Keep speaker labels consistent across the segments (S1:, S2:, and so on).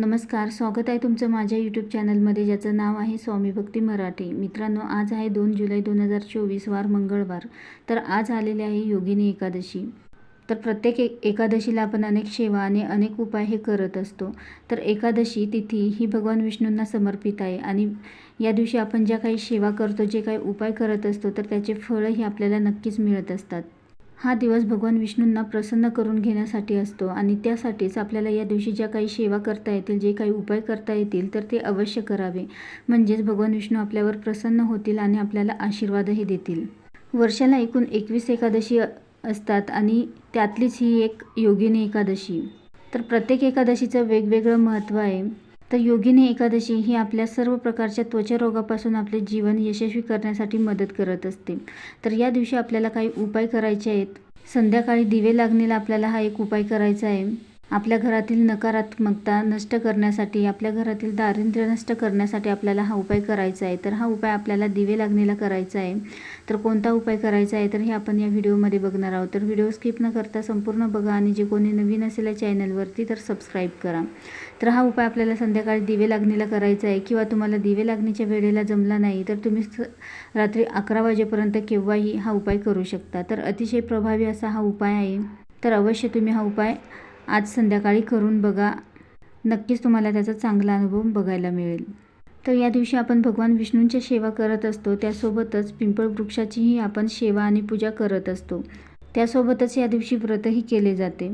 S1: नमस्कार स्वागत आहे तुमचं माझ्या यूट्यूब चॅनलमध्ये ज्याचं नाव आहे स्वामी भक्ती मराठी. मित्रांनो आज आहे दोन जुलै दोन हजार चोवीस वार मंगळवार. तर आज आलेले आहे योगिनी एकादशी. तर प्रत्येक एक एकादशीला आपण अनेक सेवा आणि अनेक उपाय हे करत असतो. तर एकादशी तिथी ही भगवान विष्णूंना समर्पित आहे आणि या दिवशी आपण ज्या काही सेवा करतो जे काही उपाय करत असतो तर त्याचे फळंही आपल्याला नक्कीच मिळत असतात. हा दिवस भगवान विष्णूंना प्रसन्न करून घेण्यासाठी असतो आणि त्यासाठीच आपल्याला या दिवशी ज्या काही सेवा करता येतील जे काही उपाय करता येतील तर ते अवश्य करावे. म्हणजेच भगवान विष्णू आपल्यावर प्रसन्न होतील आणि आपल्याला आशीर्वादही देतील. वर्षाला एकूण एकवीस एकादशी असतात आणि त्यातलीच ही एक योगिनी एकादशी. तर प्रत्येक एकादशीचं वेगवेगळं महत्त्व आहे. तर योगिनी एकादशी ही आपल्या सर्व प्रकारच्या त्वचारोगापासून आपले जीवन यशस्वी करण्यासाठी मदत करत असते. तर या दिवशी आपल्याला काही उपाय करायचे आहेत? संध्याकाळी दिवे लागणीला आपल्याला हा एक उपाय करायचा आहे. आपल्या घरातील नकारात्मकता नष्ट करण्यासाठी आपल्या घरातील दारिद्र्य नष्ट करण्यासाठी आपल्याला हा उपाय करायचा आहे. तर हा उपाय आपल्याला दिवे लागणीला करायचा आहे. तर कोणता उपाय करायचा आहे? तर हे आपण या व्हिडिओमध्ये बघणार आहोत. तर व्हिडिओ स्किप न करता संपूर्ण बघा आणि जे कोणी नवीन असेल या चॅनलवरती तर सबस्क्राईब करा. तर हा उपाय आपल्याला संध्याकाळी दिवे लागणीला करायचा आहे किंवा तुम्हाला दिवे लागणीच्या वेळेला जमला नाही तर तुम्ही स- रात्री अकरा वाजेपर्यंत केव्हाही हा उपाय करू शकता. तर अतिशय प्रभावी असा हा उपाय आहे. तर अवश्य तुम्ही हा उपाय आज संध्याकाळी करून बघा. नक्कीच तुम्हाला त्याचा चांगला अनुभव बघायला मिळेल. तर या दिवशी आपण भगवान विष्णूंच्या सेवा करत असतो. त्यासोबतच पिंपळ वृक्षाचीही आपण सेवा आणि पूजा करत असतो. त्यासोबतच या दिवशी व्रतही केले जाते.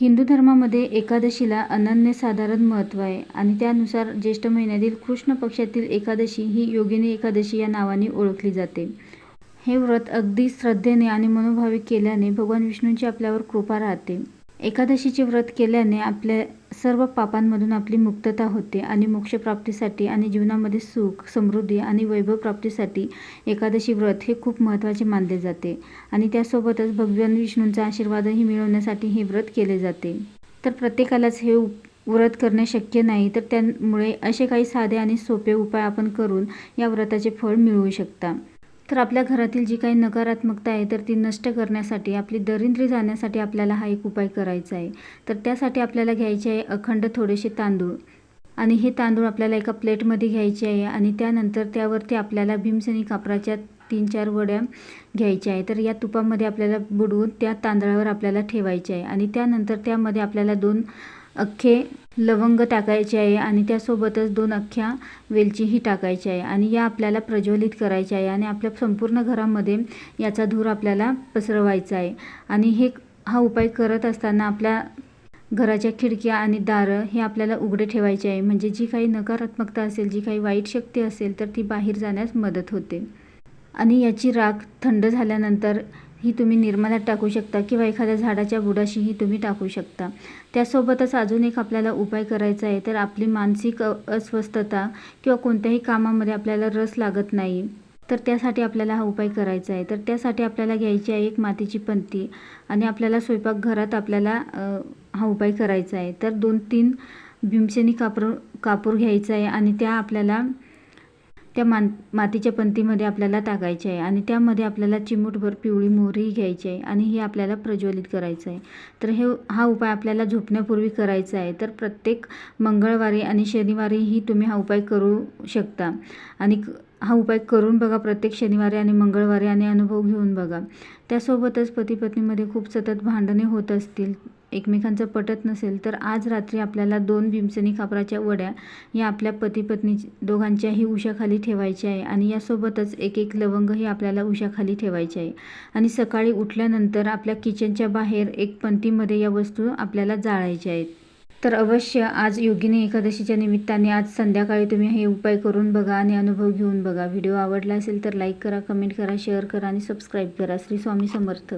S1: हिंदू धर्मामध्ये एकादशीला अनन्यसाधारण महत्त्व आहे आणि त्यानुसार ज्येष्ठ महिन्यातील कृष्ण पक्षातील एकादशी ही योगिनी एकादशी या नावाने ओळखली जाते. हे व्रत अगदी श्रद्धेने आणि मनोभावी केल्याने भगवान विष्णूंची आपल्यावर कृपा राहते. एकादशीचे व्रत केल्याने आपल्या सर्व पापांमधून आपली मुक्तता होते आणि मोक्षप्राप्तीसाठी आणि जीवनामध्ये सुख समृद्धी आणि वैभव प्राप्तीसाठी एकादशी व्रत हे खूप महत्त्वाचे मानले जाते आणि त्यासोबतच भगवान विष्णूंचा आशीर्वादही मिळवण्यासाठी हे व्रत केले जाते. तर प्रत्येकालाच हे उप- व्रत करणे शक्य नाही तर त्यामुळे असे काही साधे आणि सोपे उपाय आपण करून या व्रताचे फळ मिळवू शकता. तर आपल्या घरातील जी काही नकारात्मकता आहे तर ती नष्ट करण्यासाठी आपली दरिंद्री जाण्यासाठी आपल्याला हा एक उपाय करायचा आहे. तर त्यासाठी आपल्याला घ्यायचे आहे अखंड थोडेसे तांदूळ. आणि हे तांदूळ आपल्याला एका प्लेटमध्ये घ्यायचे आहे आणि त्यानंतर त्यावरती आपल्याला भीमसेनी कापराच्या तीन चार वड्या घ्यायच्या आहे. तर या तुपामध्ये आपल्याला बुडवून त्या तांदळावर आपल्याला ठेवायचे आहे. आणि त्यानंतर त्यामध्ये आपल्याला दोन अख्खे लवंग टाकायचे आहे आणि त्यासोबतच दोन अख्ख्या वेलचीही टाकायची आहे आणि या आपल्याला प्रज्वलित करायच्या आहे आणि आपल्या संपूर्ण घरामध्ये याचा धूर आपल्याला पसरवायचा आहे. आणि हे हा उपाय करत असताना आपल्या घराच्या खिडक्या आणि दारं हे आपल्याला उघडे ठेवायचे आहे. म्हणजे जी काही नकारात्मकता असेल जी काही वाईट शक्ती असेल तर ती बाहेर जाण्यास मदत होते. आणि याची राख थंड झाल्यानंतर ही तुम्ही निर्माल्यात टाकू शकता किंवा एखाद्या झाडाच्या बुडाशीही तुम्ही टाकू शकता. त्यासोबतच अजून एक आपल्याला उपाय करायचा आहे तर आपली मानसिक अस्वस्थता किंवा कोणत्याही कामामध्ये आपल्याला रस लागत नाही. तर त्यासाठी आपल्याला हा उपाय करायचा आहे. तर त्यासाठी आपल्याला घ्यायची आहे एक मातीची पंती आणि आपल्याला स्वयंपाकघरात आपल्याला हा उपाय करायचा आहे. तर दोन तीन भीमसेनी कापूर कापूर घ्यायचा आहे आणि त्या आपल्याला त्या मान मातीच्या पंतीमध्ये आपल्याला टाकायचे आहे आणि त्यामध्ये आपल्याला चिमूटभर पिवळी मोहरी घ्यायची आहे आणि हे आपल्याला प्रज्वलित करायचं आहे. तर हे हा उपाय आपल्याला झोपण्यापूर्वी करायचा आहे. तर प्रत्येक मंगळवारी आणि शनिवारीही तुम्ही हा उपाय करू शकता. आणि हा उपाय करून बघा प्रत्येक शनिवारी आणि मंगळवारी आणि अनुभव घेऊन बघा. त्यासोबतच पती पत्नीमध्ये खूप सतत भांडणे होत असतील. एकमेकांचं पटत नसेल तर आज रात्री आपल्याला दोन भीमसेनी खापराच्या वड्या या आपल्या पती पत्नी दोघांच्याही उशाखाली ठेवायच्या आहे आणि यासोबतच एक एक लवंगही आपल्याला उशाखाली ठेवायचे आहे. आणि सकाळी उठल्यानंतर आपल्या किचनच्या बाहेर एक पंतीमध्ये या वस्तू आपल्याला जाळायच्या आहेत. तर अवश्य आज योगिनी एकादशीच्या निमित्ताने आज संध्याकाळी तुम्ही हे उपाय करून बघा आणि अनुभव घेऊन बघा. व्हिडिओ आवडला असेल तर लाईक करा कमेंट करा शेअर करा आणि सबस्क्राईब करा. श्री स्वामी समर्थ.